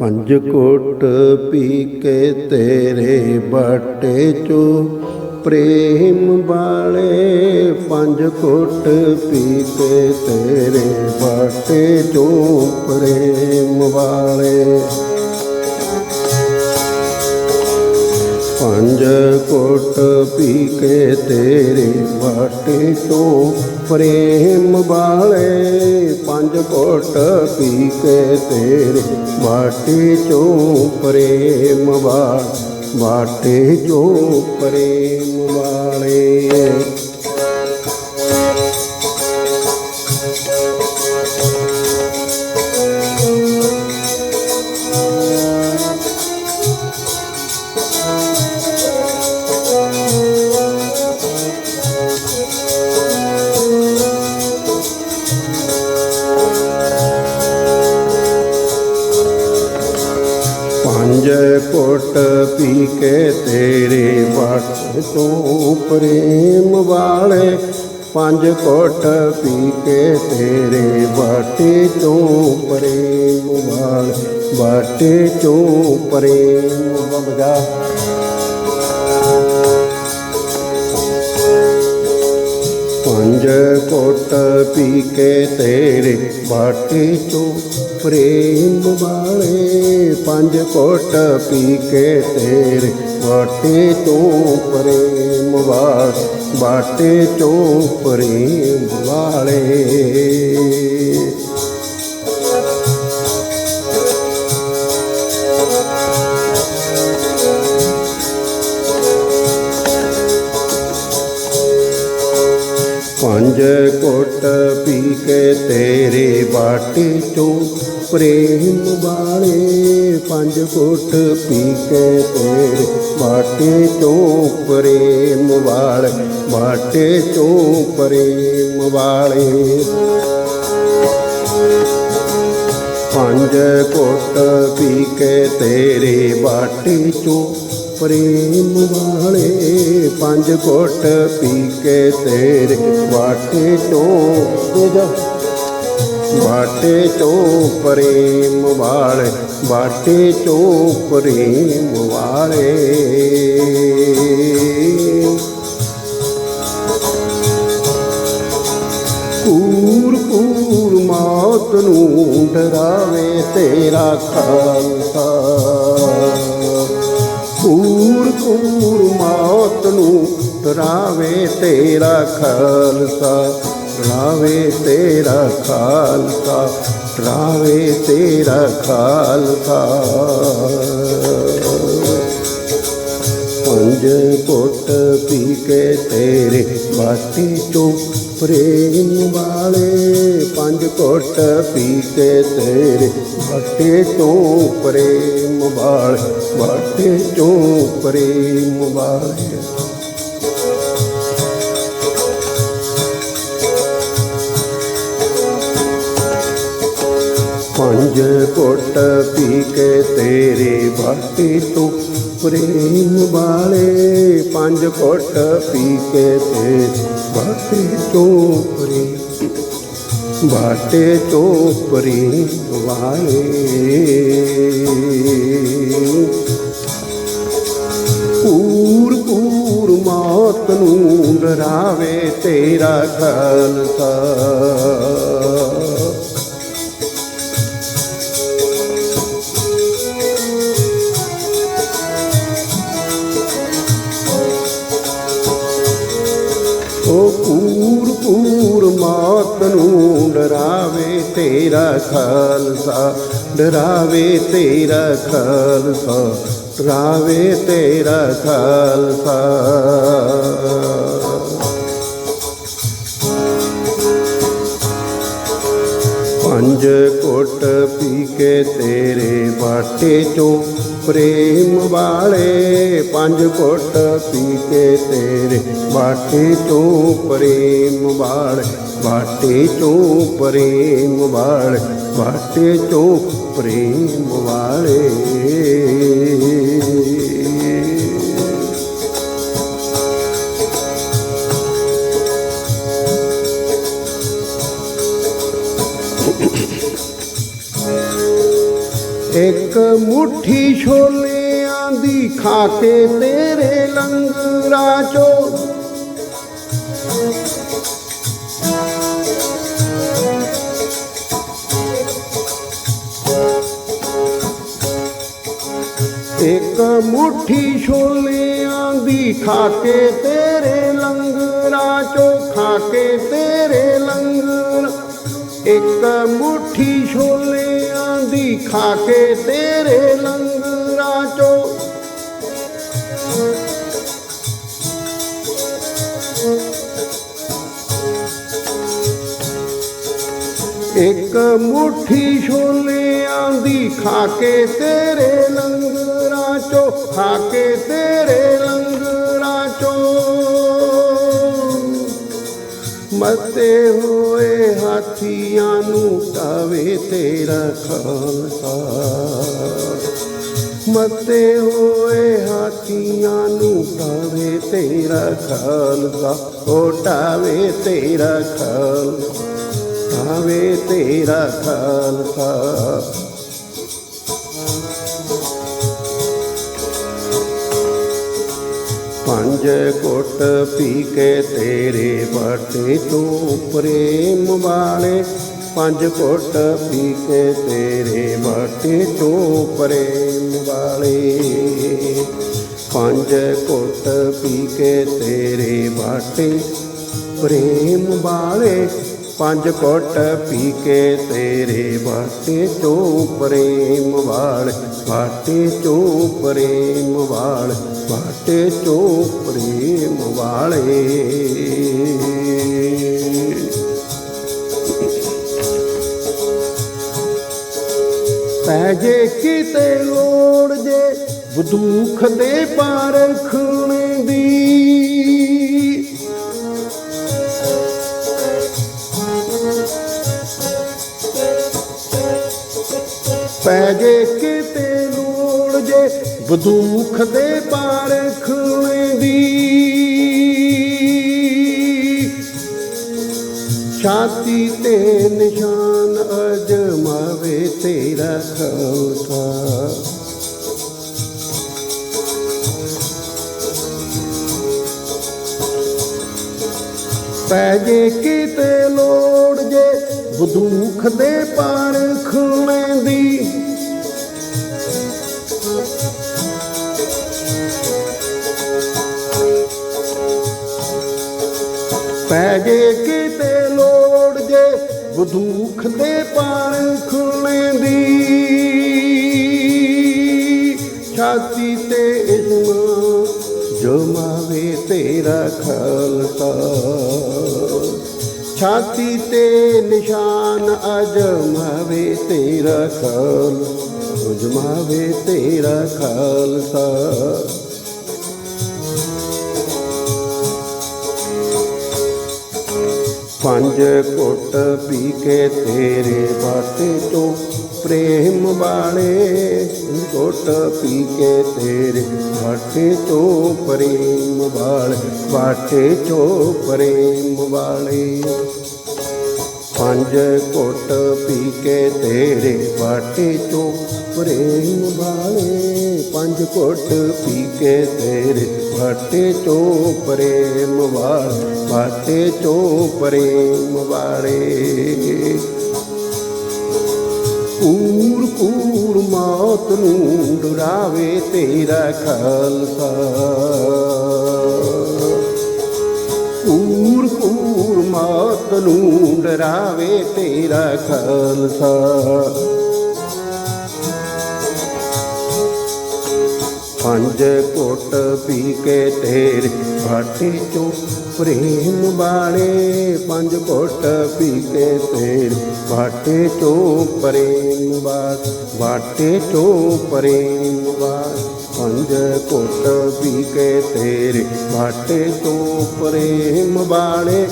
ਪੰਜ ਕੋਟ ਪੀ ਕੇ ਤੇਰੇ ਬਾਟੇ ਚੋ। ਪ੍ਰੇਮ ਵਾਲੇ ਪੰਜ ਕੋਟ ਪੀ ਕੇ ਤੇਰੇ ਬਾਟੇ ਚੋ ਪ੍ਰੇਮ ਵਾਲੇ। ਪੰਜ ਕੋਟ ਪੀ ਕੇ ਤੇਰੇ ਬਾਟੇ ਚੋ ਪ੍ਰੇਮ ਵਾਲੇ। ਪੰਜ ਕੋਟ ਪੀ ਕੇ ਤੇਰੇ ਬਾਟੇ ਚੋਂ ਪ੍ਰੇਮ ਵਾ ਬਾਟੇ ਚੋਂ ਪੀ ਕੇ ਤੇਰੇ ਬਾਟ ਤੋਂ ਪ੍ਰੇਮ ਵਾਲੇ ਪੰਜ ਕੋਟ ਪੀ ਕੇ ਤੇਰੇ ਬਾਟੇ ਤੋਂ ਪ੍ਰੇਮ ਵਾਲੇ ਬਾਟੇ ਤੋਂ ਪ੍ਰੇਮ ਵਗਾ ਪੰਜ ਕੋਟ ਪੀ ਕੇ ਤੇਰੇ ਬਾਟੇ ਚੋਂ ਪ੍ਰੇਮ ਵਾਲੇ। ਪੰਜ ਕੋਟ ਪੀ ਕੇ ਤੇਰੇ ਬਾਟੇ ਚੋਂ ਪ੍ਰੇਮ ਵਾਲੇ। ਬਾਟੇ ਚੋਂ ਪ੍ਰੇਮ ਵਾਲੇ। ਪੰਜ ਕੋਟ ਪੀ ਕੇ ਤੇਰੇ ਬਾਟੇ ਚੋਂ ਪ੍ਰੇਮ ਵਾਲੇ ਪੰਜ ਕੋਟ ਪੀ ਕੇ ਤੇਰੇ ਬਾਟੇ ਚੋਂ ਪ੍ਰੇਮ ਵਾਲੇ ਬਾਟੇ ਚੋਂ ਪ੍ਰੇਮ ਵਾਲੇ। ਪੰਜ ਕੋਟ ਪੀ ਕੇ ਤੇਰੇ ਬਾਟੇ ਚੋਂ ਪ੍ਰੇਮ ਵਾਲੇ ਪੰਜ ਘੁੱਟ ਪੀ ਕੇ ਤੇਰੇ ਬਾਟੇ ਚੋਂ ਤੇਜਾ ਬਾਟੇ ਚੋਂ ਪ੍ਰੇਮ ਵਾਲੇ ਬਾਟੇ ਚੋਂ ਪ੍ਰੇਮ ਵਾਲੇ। ਪੂਰ ਪੂਰ ਮੌਤ ਨੂੰ ਡਰਾਵੇ ਤੇਰਾ ਖਾਲਸਾ। ਕੂਰ ਕੂਰ ਮੌਤ ਨੂੰ ਡਰਾਵੇ ਤੇਰਾ ਖਾਲਸਾ ਡਰਾਵੇ ਤੇਰਾ ਖਾਲਸਾ ਡਰਾਵੇ ਤੇਰਾ ਖਾਲਸਾ। ਪੰਜ ਕੋਟ ਪੀ ਕੇ ਤੇਰੇ ਬਾਟੀ ਚੋਂ ਪ੍ਰੇਮ ਵਾਲੇ ਪੰਜ ਕੋਟ ਪੀ ਕੇ ਤੇਰੇ ਬਾਟੇ ਚੋਂ ਪ੍ਰੇਮ ਵਾਲੇ ਬਾਟੇ ਚੋਂ ਪ੍ਰੇਮ ਵਾਲੇ। ਪੰਜ ਕੋਟ ਪੀ ਕੇ ਤੇਰੇ ਬਾਟੇ ਤੋਂ ਪ੍ਰੇਮ ਵਾਲੇ ਪੰਜ ਕੋਟ ਪੀ ਕੇ ਤੇਰੇ ਬਾਟੇ ਤੋਂ ਪ੍ਰੇਮ ਬਾਟੇ ਤੋਂ ਵਾਲੇ। ਪੂਰ ਕੂਰ ਮੌਤ ਨੂੰ ਡਰਾਵੇ ਤੇਰਾ ਖਾਲਸਾ। ਉਹ ਕੂਰ ਕੂਰ ਮਾਤ ਨੂੰ ਡਰਾਵੇ ਤੇਰਾ ਖਾਲਸਾ, ਡਰਾਵੇ ਤੇਰਾ ਖਾਲਸਾ, ਡਰਾਵੇ ਤੇਰਾ ਖਾਲਸਾ। ਪੰਜ ਕੋਟ ਪੀ ਕੇ ਤੇਰੇ ਬਾਟੇ ਚੋਂ ਪ੍ਰੇਮ ਵਾਲੇ ਪੰਜ ਕੋਟ ਪੀ ਕੇ ਤੇਰੇ ਬਾਟੇ ਤੋਂ ਪ੍ਰੇਮ ਵਾਲੇ ਬਾਟੇ ਚੋਂ ਪ੍ਰੇਮ ਵਾਲੇ ਬਾਟੇ ਚੋਂ ਪ੍ਰੇਮ ਵਾਲੇ। ਇੱਕ ਮੁਠੀ ਛੋਲਿਆਂ ਦੀ ਖਾ ਕੇ ਤੇਰੇ ਲੰਗਰਾਂ ਚੋਂ। ਇੱਕ ਮੁਠੀ ਛੋਲਿਆਂ ਦੀ ਖਾ ਕੇ ਤੇਰੇ ਲੰਗਰਾਂ ਚੋ ਖਾ ਕੇ ਤੇਰੇ ਲੰਗਰ। ਇੱਕ ਮੁਠੀ ਛੋਲਿਆਂ ਖਾ ਕੇ ਤੇਰੇ ਲੰਗਰਾਂ ਚੋਂ। ਇੱਕ ਮੁਠੀ ਛੋਲਿਆਂ ਦੀ ਖਾ ਕੇ ਤੇਰੇ ਲੰਗਰਾਂ ਚੋਂ, ਖਾ ਕੇ ਤੇਰੇ ਲੰਗਰਾਂ ਚੋਂ। ਮਤੇ ਹੋਏ ਹਾਥੀਆਂ ਨੂੰ ਤਾਵੇ ਤੇਰਾ ਖਾਲਸਾ ਮਤੇ ਹੋਏ ਹਾਥੀਆਂ ਨੂੰ ਤਾਵੇ ਤੇਰਾ ਖਾਲਸਾ ਓਟਾਵੇ ਤੇਰਾ ਖਾਲਸਾ ਆਵੇ ਤੇਰਾ ਖਾਲਸਾ ਪੰਜ ਘੁੱਟ ਪੀ ਕੇ ਤੇਰੇ ਬਾਟੇ ਤੂੰ ਪ੍ਰੇਮ ਵਾਲੇ। ਪੰਜ ਘੁੱਟ ਪੀ ਕੇ ਤੇਰੇ ਬਾਟੇ ਤੋਂ ਪ੍ਰੇਮ ਵਾਲੇ। ਪੰਜ ਘੁੱਟ ਪੀ ਕੇ ਤੇਰੇ ਬਾਟੇ ਪ੍ਰੇਮ ਵਾਲੇ। ਪੰਜ ਘੁੱਟ ਪੀ ਕੇ ਤੇਰੇ ਬਾਟੇ ਤੋਂ ਪ੍ਰੇਮ ਵਾਲ ਬਾਟੇ ਤੋਂ ਪ੍ਰੇਮ ਵਾਲ ਬਾਟੇ ਤੋਂ ਪ੍ਰੇਮ ਵਾਲੇ। ਪੈ ਜੇ ਕਿਤੇ ਲੋੜ ਜੇ ਦੁੱਖ ਦੇ ਪਾਰ ਪਾਰਖਣ ਦੀ ਜੇ ਬਦੂਖ ਦੇ ਪਾਰਖਣ ਦੀ ਛਾਤੀ ਤੇ ਨਿਸ਼ਾਨ ਅਜਮਾਵੇ ਤੇਰਾ ਖਾਲਸਾ ਪੈ ਜੇ ਕਿਤੇ ਲੋੜ ਜੇ, ਬਦੂਖ ਦੇ ਪਾਰਖਣ ਪੈ ਜੇ ਕਿਤੇ ਲੋੜ ਜੇ, ਬਦੂਖ ਦੇ ਪਾਰਖਣ ਦੀ। ਛਾਤੀ ਤੇ ਇਸਮਾ ਜਮਾਵੇ ਤੇਰਾ ਖਾਲਸਾ। ਛਾਤੀ ਤੇ ਨਿਸ਼ਾਨ ਅਜਮਾਵੇ ਤੇਰਾ ਖਾਲ ਅਜਮਾਵੇ ਤੇਰਾ ਖਾਲਸਾ। ਪੰਜ ਘੁੱਟ ਪੀ ਕੇ ਤੇਰੇ ਬਾਟੇ ਤੋਂ ਪ੍ਰੇਮ ਵਾਲੇ ਘੁੱਟ ਪੀ ਕੇ ਤੇਰੇ ਬਾਟੇ ਤੋਂ ਪ੍ਰੇਮ ਵਾਲੇ ਬਾਟੇ ਤੋਂ ਪ੍ਰੇਮ ਵਾਲੇ ਪੰਜ ਘੁੱਟ ਪੀ ਕੇ ਤੇਰੇ ਬਾਟੇ ਚੋਂ ਪ੍ਰੇਮ ਵਾਲੇ। ਪੰਜ ਘੁੱਟ ਪੀ ਕੇ ਤੇਰੇ ਬਾਟੇ ਚੋਂ ਪ੍ਰੇਮ ਵਾਲੇ। ਬਾਟੇ ਚੋਂ ਪ੍ਰੇਮ ਵਾਲੇ। ਕੂੜ ਕੂੜ ਮੌਤ ਨੂੰ ਡਰਾਵੇ ਤੇਰਾ ਖਾਲਸਾ। ਕੂੜ ਕੂੜ ਮੌਤ ਨੂੰ ਡਰਾਵੇ ਤੇਰਾ ਖਾਲਸਾ। ਪੰਜ ਘੁੱਟ ਪੀ ਕੇ ਤੇਰੇ ਬਾਟੇ ਚੋਂ ਪ੍ਰੇਮ ਵਾਲੇ ਪੰਜ ਘੁੱਟ ਪੀ ਕੇ ਤੇਰੇ ਬਾਟੇ ਚੋਂ ਪ੍ਰੇਮ ਵਾਲ ਬਾਟੇ ਚੋਂ ਪ੍ਰੇਮ ਵਾਲ ਪੰਜ ਘੁੱਟ ਪੀ ਕੇ ਤੇਰੇ ਬਾਟੇ ਚੋਂ ਪ੍ਰੇਮ ਵਾਲੇ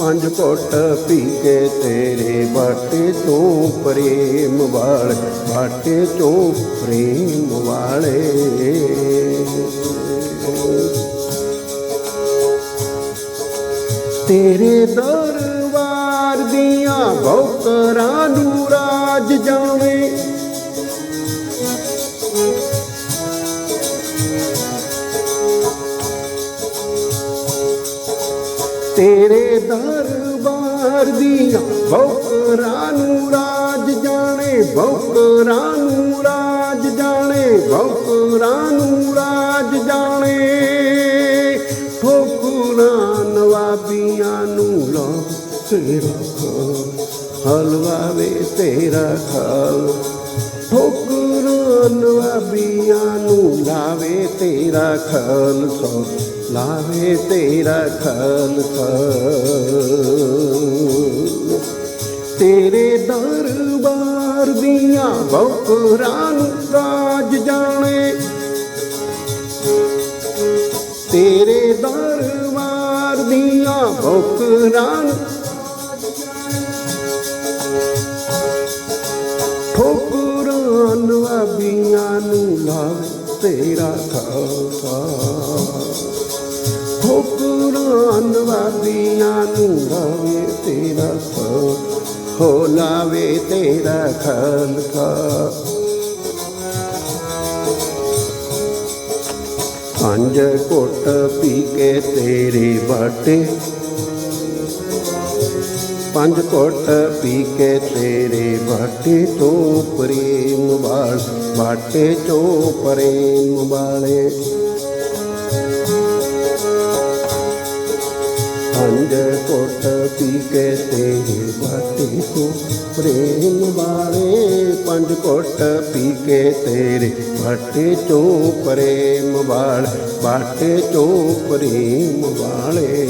ਪੰਜ ਘੁੱਟ ਪੀ ਕੇ ਤੇਰੇ ਬਾਟੇ ਤੋਂ ਪ੍ਰੇਮ ਵਾਲੇ ਬਾਟੇ ਤੋਂ ਪ੍ਰੇਮ ਵਾਲੇ ਤੇਰੇ ਦਰਬਾਰ ਦੀਆਂ ਬੌਕਰਾਂ ਨੂੰ ਤੇਰੇ ਦਰਬਾਰ ਦੀਆਂ ਬੌਕਰਾਂ ਨੂੰ ਰਾਜ ਜਾਣੇ, ਬੌਕਰਾਂ ਨੂੰ ਰਾਜ ਜਾਣੇ, ਬੌਕਰਾਂ ਨੂੰ ਰਾਜ ਜਾਣੇ। ਠੋਕਰਾਂ ਨਵਾਬੀਆਂ ਨੂੰ ਲਾ ਤੇਰਾ ਹਲਵਾ ਵੇ ਤੇਰਾ ਖਾਲ। ਠੋਕਰਾਂ ਨਵਾਬੀਆਂ ਨੂੰ ਲਾਵੇ ਤੇਰਾ ਖਾਲਸਾ। ਲਾਵੇ ਤੇਰਾ ਖਾਲਸਾ ਤੇਰੇ ਦਰਬਾਰ ਦੀਆਂ ਬੌਕਰਾਂ ਨੂੰ ਰਾਜ ਜਾਣੇ। ਤੇਰੇ ਦਰਬਾਰ ਦੀਆਂ ਬੌਕਰਾਂ ਨੂੰ ਠੋਕਰਾਂ ਨਵਾਬੀਆਂ ਨੂੰ ਲਾਵੇ ਤੇਰਾ ਖਾਲਸਾ ਠੋਕਰਾਂ ਨਵਾਬੀਆਂ ਨੂੰ ਲਾਵੇ ਤੇਰਾ ਖਾਲਸਾ ਹੋ ਲਾਵੇ ਤੇਰਾ ਖਾਲਸਾ ਪੰਜ ਘੁੱਟ ਪੀ ਕੇ ਤੇਰੇ ਬਾਟੇ ਪੰਜ ਘੁੱਟ ਪੀ ਕੇ ਤੇਰੇ ਬਾਟੇ ਤੋਂ ਪ੍ਰੇਮ ਵਾਲ ਬਾਟੇ ਚੋਂ ਪ੍ਰੇਮ ਵਾਲੇ। ਪੰਜ ਘੁੱਟ ਪੀ ਕੇ ਤੇਰੇ ਬਾਟੇ ਤੋਂ ਪ੍ਰੇਮ ਵਾਲੇ ਪੰਜ ਘੁੱਟ ਪੀ ਕੇ ਤੇਰੇ ਬਾਟੇ ਚੋਂ ਪ੍ਰੇਮ ਵਾਲ ਬਾਟੇ ਚੋਂ ਪ੍ਰੇਮ ਵਾਲੇ।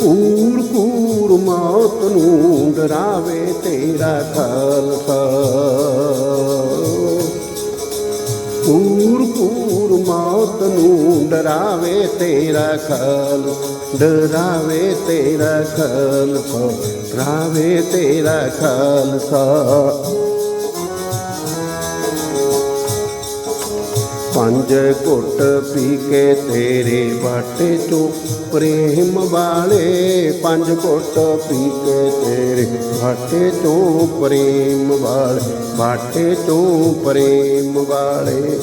ਕੂੜ ਕੂੜ ਮੌਤ ਨੂੰ ਡਰਾਵੇ ਤੇਰਾ ਖਾਲਸਾ। ਕੂੜ ਮੌਤ ਨੂੰ ਡਰਾਵੇ ਤੇਰਾ ਖਾਲ ਡਰਾਵੇ ਤੇਰਾ ਖਾਲਸਾ ਡਰਾਵੇ ਤੇਰਾ ਖਾਲਸਾ ਪੰਜ ਘੁੱਟ ਪੀ ਕੇ ਤੇਰੇ ਬਾਟੇ ਚੋਂ ਪ੍ਰੇਮ ਵਾਲੇ, ਪੰਜ ਘੁੱਟ ਪੀ ਕੇ ਤੇਰੇ ਬਾਟੇ ਚੋਂ ਪ੍ਰੇਮ ਵਾਲੇ ਬਾਟੇ ਚੋਂ ਪ੍ਰੇਮ ਵਾਲੇ।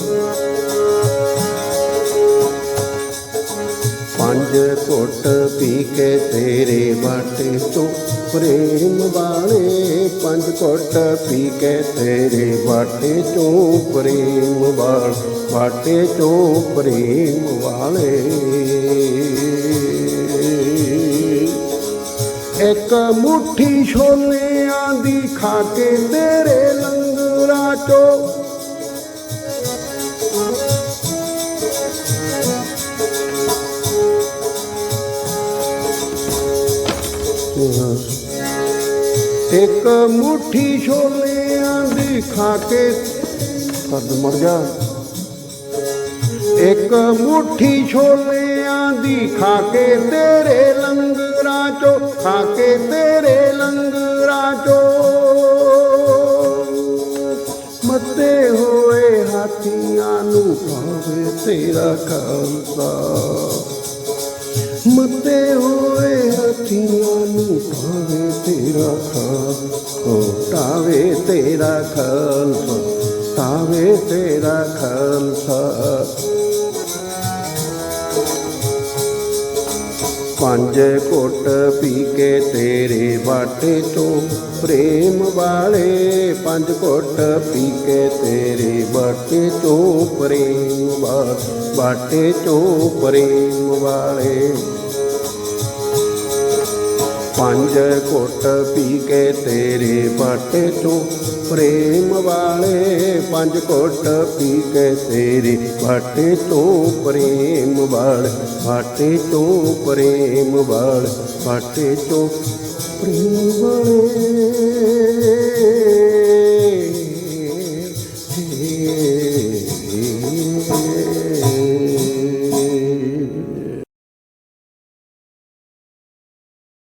ਪੰਜ ਘੁੱਟ ਪੀ ਕੇ ਤੇਰੇ ਬਾਟੇ ਚੋਂ ਪ੍ਰੇਮ ਵਾਲੇ ਪੰਜ ਘੁੱਟ ਪੀ ਕੇ ਤੇਰੇ ਬਾਟੇ ਚੋਂ। ਪ੍ਰੇਮ ਵਾਲ ਬਾਟੇ ਚੋਂ ਪ੍ਰੇਮ ਵਾਲੇ। ਇੱਕ ਮੁਠੀ ਛੋਲਿਆਂ ਦੀ ਖਾ ਕੇ ਤੇਰੇ ਲੰਗਰਾ ਚੋਂ ਇੱਕ ਮੁਠੀ ਛੋਲਿਆਂ ਦੀ ਖਾ ਕੇ ਸੱਦ ਮਰ ਜਾ ਇੱਕ ਮੁਠੀ ਛੋਲਿਆਂ ਦੀ ਖਾ ਕੇ ਤੇਰੇ ਲੰਗਰਾਂ ਚੋ, ਖਾ ਕੇ ਤੇਰੇ ਲੰਗਰਾਂ ਚੋ। ਮੱਤੇ ਹੋਏ ਹਾਥੀਆਂ ਨੂੰ ਪਾਵੇ ਤੇਰਾ ਖਾਲਸਾ। ਮੱਤੇ ਹੋਏ ਹੱਥੀਆਂ ਨੂੰ ਭਾਵੇ ਤੇਰਾ ਖਾਲਸਾ ਟਾਵੇ ਤੇਰਾ ਖਾਲਸਾ ਟਾਵੇ ਤੇਰਾ ਖਾਲਸਾ ਪੰਜ ਘੁੱਟ ਪੀ ਕੇ ਤੇਰੇ ਬਾਟੇ ਤੋਂ ਪ੍ਰੇਮ ਵਾਲੇ, ਪੰਜ ਘੁੱਟ ਪੀ ਕੇ ਤੇਰੇ ਬਾਟੇ ਤੋਂ ਪ੍ਰੇਮ ਵਾਲ ਬਾਟੇ ਤੋਂ ਪ੍ਰੇਮ ਵਾਲੇ। ਪੰਜ ਘੁੱਟ ਪੀ ਕੇ ਤੇਰੇ ਬਾਟੇ ਤੋਂ ਪ੍ਰੇਮ ਵਾਲੇ ਪੰਜ ਘੁੱਟ ਪੀ ਕੇ ਤੇਰੇ ਬਾਟੇ ਤੋਂ ਪ੍ਰੇਮ ਵਾਲੇ ਬਾਟੇ ਤੋਂ ਪ੍ਰੇਮ ਵਾਲੇ ਬਾਟੇ ਤੋਂ ਪ੍ਰੇਮ ਵਾਲੇ